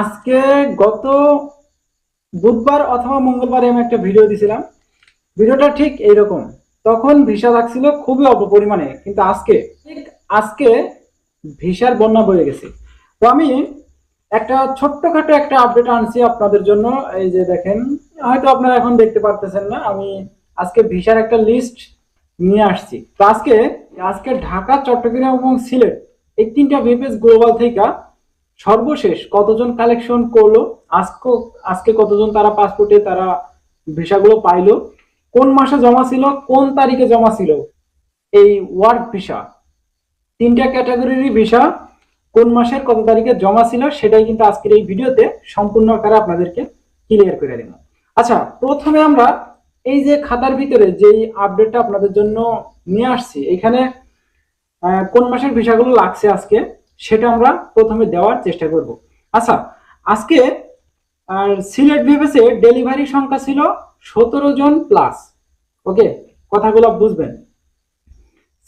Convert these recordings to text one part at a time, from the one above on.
আজকে গত বুধবার অথবা মঙ্গলবারে আমি একটা ভিডিও দিছিলাম। ভিডিওটা ঠিক এইরকম। তখন ভিসা লাগছিল খুবই অল্প পরিমাণে, কিন্তু আজকে আজকে ভিসার বন্যা বয়ে গেছে। তো আমি একটা ছোট্টখাটো একটা আপডেট আনছি আপনাদের জন্য। এই যে দেখেন, হয়তো আপনারা এখন দেখতে পারতেছেন না, আমি আজকে ভিসার একটা লিস্ট নিয়ে আসছি। তো আজকে আজকে ঢাকা, চট্টগ্রাম এবং সিলেট এই তিনটা বিপিএস গ্লোবাল থেকে সর্বশেষ কতজন কালেকশন করল? আজকে আজকে কতজন তারা পাসপোর্টে তারা ভিসাগুলো পাইলো? কোন মাসে জমা ছিল? কোন তারিখে জমা ছিল? এই ওয়ার্ক ভিসা তিনটা ক্যাটাগরির ভিসা কোন মাসের কত তারিখে জমা ছিল? সেটাই কিন্তু আজকের এই ভিডিওতে সম্পূর্ণ আকারে আপনাদেরকে ক্লিয়ার করে দেব। আচ্ছা প্রথমে আমরা এই যে খাতার ভিতরে যেই আপডেটটা আপনাদের জন্য নিয়ে আসছি, এখানে কোন মাসের ভিসাগুলো লাগছে আজকে? সেটা আমরা প্রথমে দেওয়ার চেষ্টা করব। আচ্ছা আজকে, আর সিলেট ভিভেসে ডেলিভারি সংখ্যা ছিল সতেরো জন প্লাস ওকে কথাগুলো বুঝবেন।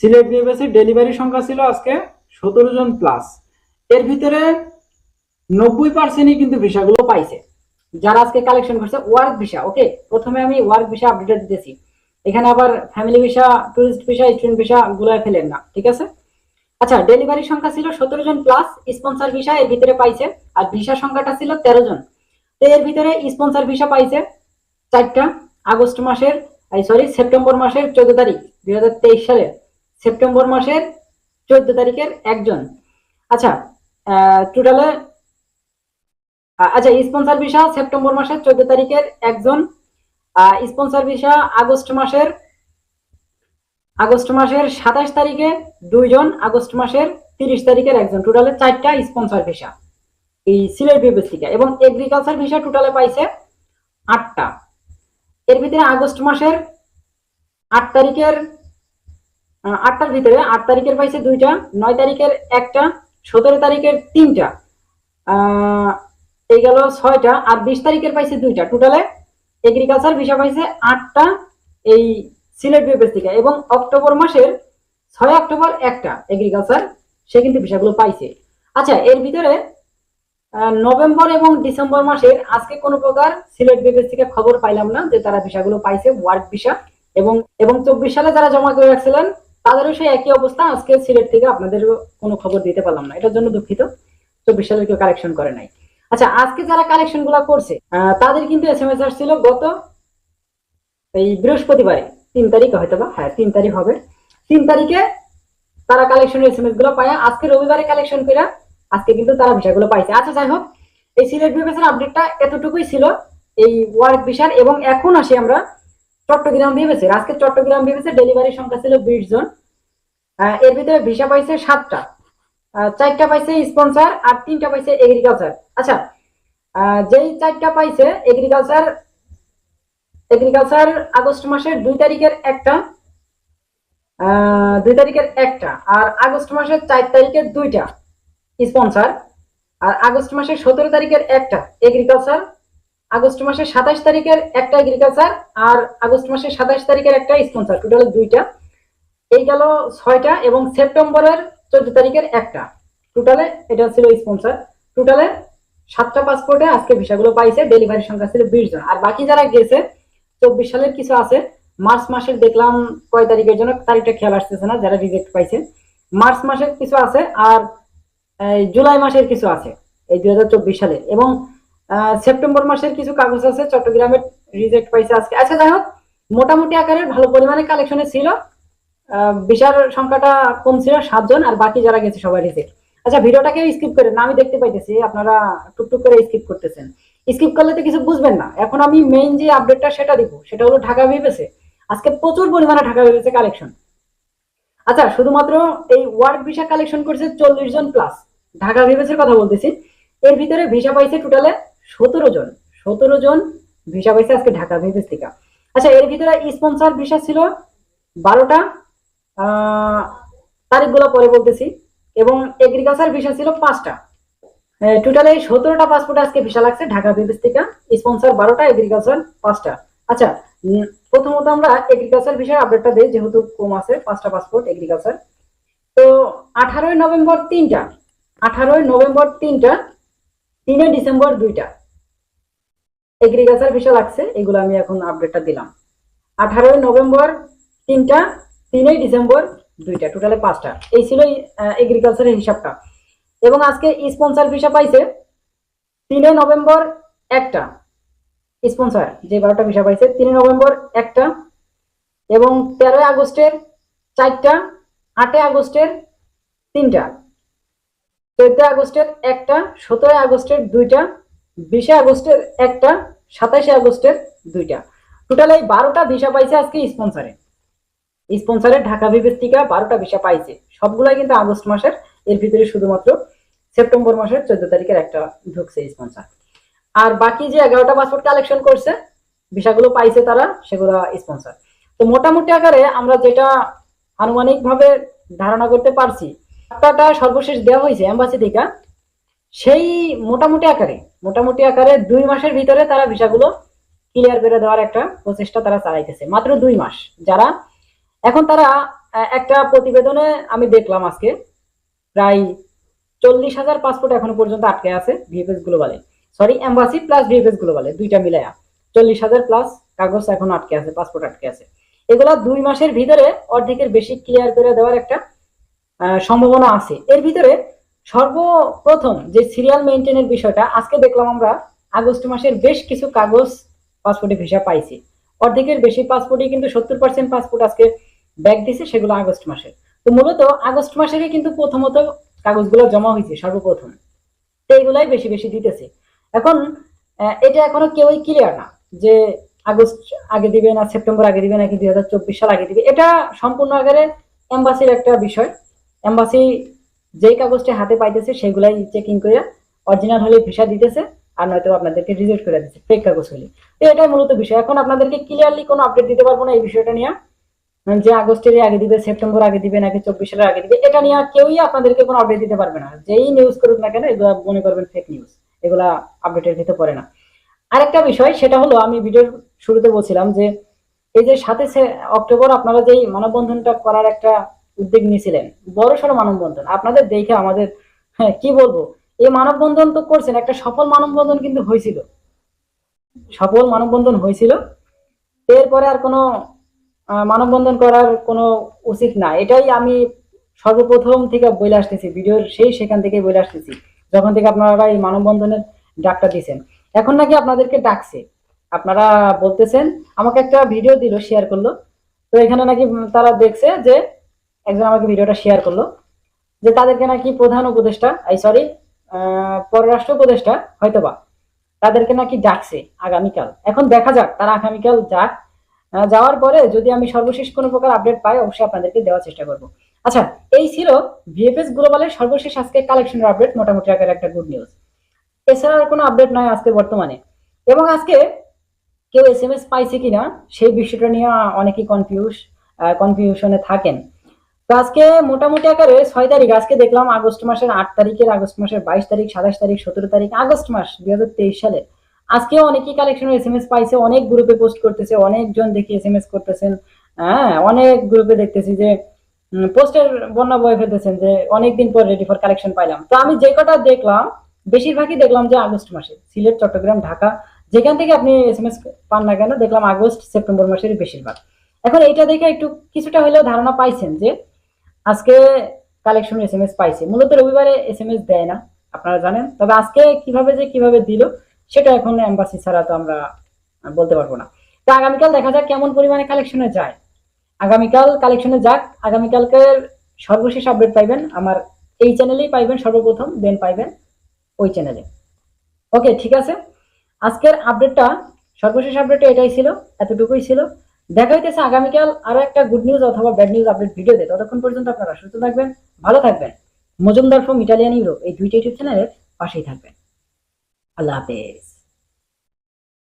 সিলেট ভিভেসে ডেলিভারি সংখ্যা ছিল আজকে সতেরো জন প্লাস এর ভিতরে নব্বই পার্সেন্টই কিন্তু ভিসাগুলো পাইছে। যারা আজকে কালেকশন করছে ওয়ার্ক ভিসা ওকে প্রথমে আমি ওয়ার্ক ভিসা আপডেট দিতেছি। এখানে আবার family visa tourist visa student visa গুলায় ফেলেন না, ঠিক আছে? আচ্ছা ডেলিভারি সংখ্যা ছিল সতেরো জন প্লাস স্পন্সর ভিসা এর ভিতরে পাইছে, আর ভিসা সংখ্যাটা ছিল তেরো জন। তো এর ভিতরে স্পন্সর ভিসা পাইছে চারটা, আগস্ট মাসের সরি সেপ্টেম্বর মাসের চোদ্দ তারিখ, দুই হাজার তেইশ সালের। সেপ্টেম্বর মাসের চোদ্দ তারিখের একজন। আচ্ছা টোটালে আচ্ছা স্পন্সর ভিসা সেপ্টেম্বর মাসের চোদ্দ তারিখের একজন স্পন্সর ভিসা আগস্ট মাসের আগস্ট মাসের সাতাশ তারিখে দুইজন, আগস্ট মাসের তিরিশ তারিখের একজন। টোটালে চারটা স্পন্সর ভিসা এই সিলেট বিবেস থেকে। এবং এগ্রিকালচার ভিসা টোটালে পাইছে আটটা। এর ভিতরে আগস্ট মাসের আট তারিখের আটটার ভিতরে আট তারিখের পাইছে দুইটা, নয় তারিখের একটা, সতেরো তারিখের তিনটা এই গেল ছয়টা, আর বিশ তারিখের পাইছে দুইটা। টোটালে এগ্রিকালচার ভিসা পাইছে আটটা, এই সিলেট বিবেস থেকে। এবং অক্টোবর মাসের ছয় অক্টোবর একটা এগ্রিকালচার সে কিন্তু ভিসাগুলো পাইছে। আচ্ছা এর ভিতরে নভেম্বর এবং ডিসেম্বর মাসের আজকে কোনো প্রকার সিলেট বিবেস থেকে খবর পাইলাম না যে তারা ভিসাগুলো পাইছে ওয়ার্ক ভিসা এবং এবং চব্বিশ সালে যারা জমা করে রাখছিলেন, তাদেরও সেই একই অবস্থা। আজকে সিলেট থেকে আপনাদের কোনো খবর দিতে পারলাম না। এটার জন্য দুঃখিত। চব্বিশ সালের কেউ কালেকশন করে নাই। আচ্ছা আজকে যারা কালেকশনগুলা করছে তাদের কিন্তু এস এম এস আসছিল গত এই বৃহস্পতিবারে। তিন তারিখ হয়তো বা হ্যাঁ তিন তারিখ হবে। তিন তারিখে তারা কালেকশন এস এম এসগুলো পায়। আজকে রবিবারে কালেকশন করে আজকে কিন্তু তারা বিষয়গুলো পাইছে। আচ্ছা যাই হোক, এই সিলেট বিভাগের আপডেটটা এতটুকুই ছিল। এই ওয়ার্ক বিষয় এবং এখন আসি আমরা চট্টগ্রাম বিবেচের আজকে চট্টগ্রাম বিবেচের ডেলিভারি সংখ্যা ছিল বিশ জন। এর ভিতরে ভিসা পাইছে সাতটা। চারটা পাইছে স্পন্সর আর তিনটা পাইছে এগ্রিকালচার আচ্ছা যেই চারটা পাইছে এগ্রিকালচার এগ্রিকালচার আগস্ট মাসের দুই তারিখের একটা দুই তারিখের একটা, আর আগস্ট মাসের চার তারিখের দুইটা স্পন্সর আর আগস্ট মাসের সতেরো তারিখের একটা এগ্রিকালচার আগস্ট মাসের সাতাশ তারিখের একটা এগ্রিকালচার আর আগস্ট মাসের সাতাশ তারিখের একটা স্পন্সর টোটাল দুইটা। এই গেল ছয়টা এবং সেপ্টেম্বরের চোদ্দ তারিখের একটা। টোটালে এটা ছিল স্পন্সর টোটালে সাতটা পাসপোর্টে আজকে ভিসাগুলো পাইছে ডেলিভারি সংখ্যা ছিল বিশ জন। আর বাকি যারা গেছে চব্বিশ সালের কিছু আছে। মার্চ মাসের দেখলাম কয় তারিখের জন্য, তারিখটা খেয়াল আসতেছে না, যারা রিজেক্ট পাইছে। মার্চ মাসের কিছু আছে আর জুলাই মাসের কিছু আছে, এই দুই সালের এবং সেপ্টেম্বর মাসের কিছু কাগজ আছে চট্টগ্রামের রিজেক্ট পাইছে আজকে। আচ্ছা যাই হোক, মোটামুটি আকারের ভালো পরিমাণে কালেকশনে ছিল। ভিসার সংখ্যাটা কম ছিল, সাতজন আর বাকি যারা গেছে সবাই রিজেক্ট আচ্ছা ভিডিওটাকে স্কিপ করে না, আমি দেখতে পাইতেছি, আপনারা টুকটুক করে স্কিপ করতেছেন। স্কিপ করলে তো কিছু বুঝবেন না। এখন আমি মেইন যে আপডেটটা সেটা দিব, সেটা হলো ঢাকা ভেবেছে আজকে প্রচুর পরিমাণে ঢাকা ভেবেছে কালেকশন আচ্ছা শুধুমাত্র এই ওয়ার্ক ভিসা কালেকশন করছে চল্লিশ জন প্লাস ঢাকা ভেবেছের কথা বলতেছি। এর ভিতরে ভিসা পাইছে টোটালে সতেরো জন। সতেরো জন ভিসা পাইছে আজকে ঢাকা ভেবেস থেকে। আচ্ছা এর ভিতরে স্পন্সর ভিসা ছিল বারোটা তারিখগুলো পরে বলতেছি। এবং এগ্রিকালচার ভিসা ছিল পাঁচটা। টোটালে সতেরোটা পাসপোর্ট আজকে ভিসা লাগছে, ঢাকা বিদেশ থেকে। স্পন্সর বারোটা এগ্রিকালচার পাঁচটা। আচ্ছা প্রথমত আমরা এগ্রিকালচার ভিসার আপডেটটা দিই, যেহেতু কম আছে, পাঁচটা পাসপোর্ট এগ্রিকালচার তো, আঠারোই নভেম্বর তিনটা, আঠারোই নভেম্বর তিনটা তিনই ডিসেম্বর দুইটা। এগ্রিকালচার ভিসা লাগছে, এগুলো আমি এখন আপডেটটা দিলাম। আঠারোই নভেম্বর তিনটা তিনই ডিসেম্বর দুইটা টোটালে পাঁচটা। এই ছিল এগ্রিকালচারের হিসাবটা। এবং আজকে স্পন্সর ভিসা পাইছে তিনই নভেম্বর একটা স্পন্সর যে বারোটা ভিসা পাইছে তিনই নভেম্বর একটা এবং তেরোই আগস্টের চারটা, আটই আগস্টের তিনটা, চোদ্দই আগস্টের একটা, সতেরোই আগস্টের দুইটা, বিশে আগস্টের একটা, সাতাশে আগস্টের দুইটা। টোটাল এই বারোটা ভিসা পাইছে আজকে স্পন্সরে স্পন্সরের ঢাকা বিবেস্তিকা বারোটা ভিসা পাইছে। সবগুলাই কিন্তু আগস্ট মাসের এর ভিতরে শুধুমাত্র সেপ্টেম্বর মাসের চোদ্দ তারিখের একটা ঢুকছে স্পন্সর আর বাকি যে এগারোটা পাসপোর্ট কালেকশন করছে, ভিসাগুলো পাইছে তারা, সেগুলো স্পন্সর তো মোটামুটি আকারে আমরা যেটা আনুমানিকভাবে ধারণা করতে পারছি টাকাটা সর্বশেষ দেওয়া হয়েছে এম্বাসি থেকে। সেই মোটামুটি আকারে মোটামুটি আকারে দুই মাসের ভিতরে তারা ভিসাগুলো ক্লিয়ার করে দেওয়ার একটা প্রচেষ্টা তারা চালাইতেছে, মাত্র দুই মাস। যারা, এখন তারা একটা প্রতিবেদনে আমি দেখলাম আজকে প্রায় চল্লিশ হাজার পাসপোর্ট এখনও পর্যন্ত আটকে আছে ভিএফএস গ্লোবালে সরি এম্বাসি প্লাস ভিএফএস গ্লোবালে দুইটা মিলায়া। চল্লিশ হাজার প্লাস কাগজ এখন আটকে আছে পাসপোর্ট আটকে আছে। এগুলা দুই মাসের ভিতরে অর্ধেকের বেশি ক্লিয়ার করে দেওয়ার একটা সম্ভাবনা আছে। এর ভিতরে সর্বপ্রথম যে সিরিয়াল মেনটেনের বিষয়টা, আজকে দেখলাম আমরা আগস্ট মাসের বেশ কিছু কাগজ পাসপোর্টে ভিসা পাইছি। অর্ধেকের বেশি পাসপোর্টে কিন্তু সত্তর পার্সেন্ট পাসপোর্ট আজকে ব্যাক দিছে, সেগুলো আগস্ট মাসের। তো মূলত আগস্ট মাসেরই কিন্তু প্রথমত কাগজগুলো জমা হয়েছে, সর্বপ্রথম। তো এইগুলাই বেশি বেশি দিতেছে। এখন এটা এখনও কেউই ক্লিয়ার না যে আগস্ট আগে দিবে না, সেপ্টেম্বর আগে দিবে নাকি দুই হাজার চব্বিশ সাল আগে দিবে। এটা সম্পূর্ণ আকারে এম্বাসির একটা বিষয়। এম্বাসি যেই কাগজটি হাতে পাইতেছে, সেগুলাই চেকিং করে অরিজিনাল হলে ভিসা দিতেছে, আর নয়তো আপনাদেরকে রিজেক্ট করে দিচ্ছে ফেক কাগজ হলে। তো এটাই মূলত বিষয়। এখন আপনাদেরকে ক্লিয়ারলি কোনো আপডেট দিতে পারব না এই বিষয়টা নিয়ে। যে আগস্টের আগে দিবে, সেপ্টেম্বর আগে দিবে, নাকি চব্বিশ সালের আগে দিবে, এটা নিয়ে কেউই আপনাদেরকে কোনো আপডেট দিতে পারবে না। যেই নিউজ করুক না কেন, এগুলো মনে করবেন ফেক নিউজ এগুলা আপডেটের ভিতরে পড়ে না। আরেকটা বিষয়, সেটা হলো, আমি ভিডিওর শুরুতে বলছিলাম যে, এই যে সাথে অক্টোবর আপনারা যেই মানববন্ধনটা করার একটা উদ্যোগ নিয়েছিলেন, বড় সড়ো মানববন্ধন, আপনাদের দেখে আমাদের হ্যাঁ কি বলব? এই মানববন্ধন তো করছেন, একটা সফল মানববন্ধন কিন্তু হয়েছিল। সফল মানববন্ধন হয়েছিল। এরপরে আর কোনো মানববন্ধন করার কোনো উচিত না। এটাই আমি সর্বপ্রথম থেকে বলে আসতেছি, ভিডিওর সেই সেখান থেকে বলে আসতেছি, যখন থেকে আপনারা এই মানববন্ধনের ডাকটা দিয়েছেন। এখন নাকি আপনাদেরকে ডাকছে। আপনারা বলতেছেন, আমাকে একটা ভিডিও দিল শেয়ার করল। তো এখানে নাকি তারা দেখছে যে, একজন আমাকে ভিডিওটা শেয়ার করল, যে তাদেরকে নাকি প্রধান উপদেষ্টা এই সরি পররাষ্ট্র উপদেষ্টা হয়তোবা, তাদেরকে নাকি ডাকছে আগামীকাল। এখন দেখা যাক, তারা আগামীকাল যাক যাওয়ার পরে যদি আমি সর্বশেষ কোনো প্রকার আপডেট পাই, অবশ্যই আপনাদেরকে দেওয়ার চেষ্টা করব। আচ্ছা এই ছিল ভিএফএস গ্লোবালের সর্বশেষ আজকে কালেকশনের আপডেট মোটামুটি আকারে একটা গুড নিউজ এছাড়া আর কোনো আপডেট নয় আজকে বর্তমানে। এবং আজকে কেউ এস এম এস পাইছে কিনা, সেই বিষয়টা নিয়ে অনেকেই কনফিউজ কনফিউশনে থাকেন। তো আজকে মোটামুটি আকারে ছয় তারিখ, আজকে দেখলাম আগস্ট মাসের আট তারিখের, আগস্ট মাসের বাইশ তারিখ, সাতাশ তারিখ, সতেরো তারিখ, আগস্ট মাস, দুই হাজার তেইশ সালে আজকেও অনেকেই কালেকশন এস এম এস পাইছে, অনেক গ্রুপে পোস্ট করতেছে, অনেকজন দেখি এস করতেছেন। হ্যাঁ অনেক গ্রুপে দেখতেছি যে পোস্টের বন্যা বয়ে ফেলতেছেন যে, অনেকদিন পর রেডি ফর কালেকশন পাইলাম। তো আমি যে কটা দেখলাম, বেশিরভাগই দেখলাম যে আগস্ট মাসে, সিলেট, চট্টগ্রাম, ঢাকা, যেখান থেকে আপনি এস এম এস পান না কেন, দেখলাম আগস্ট, সেপ্টেম্বর মাসের বেশিরভাগ। এখন এইটা দেখে একটু কিছুটা হলেও ধারণা পাইছেন যে, আজকে কালেকশন এস এম এস পাইছে। মূলত রবিবারে এস এম এস দেয় না, আপনারা জানেন। তবে আজকে কীভাবে যে কীভাবে দিল সেটা এখন এম্বাসি ছাড়া তো আমরা বলতে পারব না। তো আগামীকাল দেখা যাক কেমন পরিমাণে কালেকশনে যায়। আগামীকাল কালেকশনে যাক, আগামীকালকে সর্বশেষ আপডেট পাইবেন। আমার এই চ্যানেলেই পাইবেন, সর্বপ্রথম দেন পাইবেন ওই চ্যানেলে ওকে ঠিক আছে? আজকের আপডেটটা সর্বশেষ আপডেটটা এটাই ছিল, এতটুকুই ছিল। দেখা হইতেছে আগামীকাল আরও একটা গুড নিউজ অথবা ব্যাড নিউজ আপডেট ভিডিও দেয় ততক্ষণ পর্যন্ত আপনারা সুস্থ থাকবেন, ভালো থাকবেন। মজুমদার ফ্রম ইটালিয়ান ইউরো এই দুইটা ইউটিউব চ্যানেলের পাশেই থাকবেন। I love it.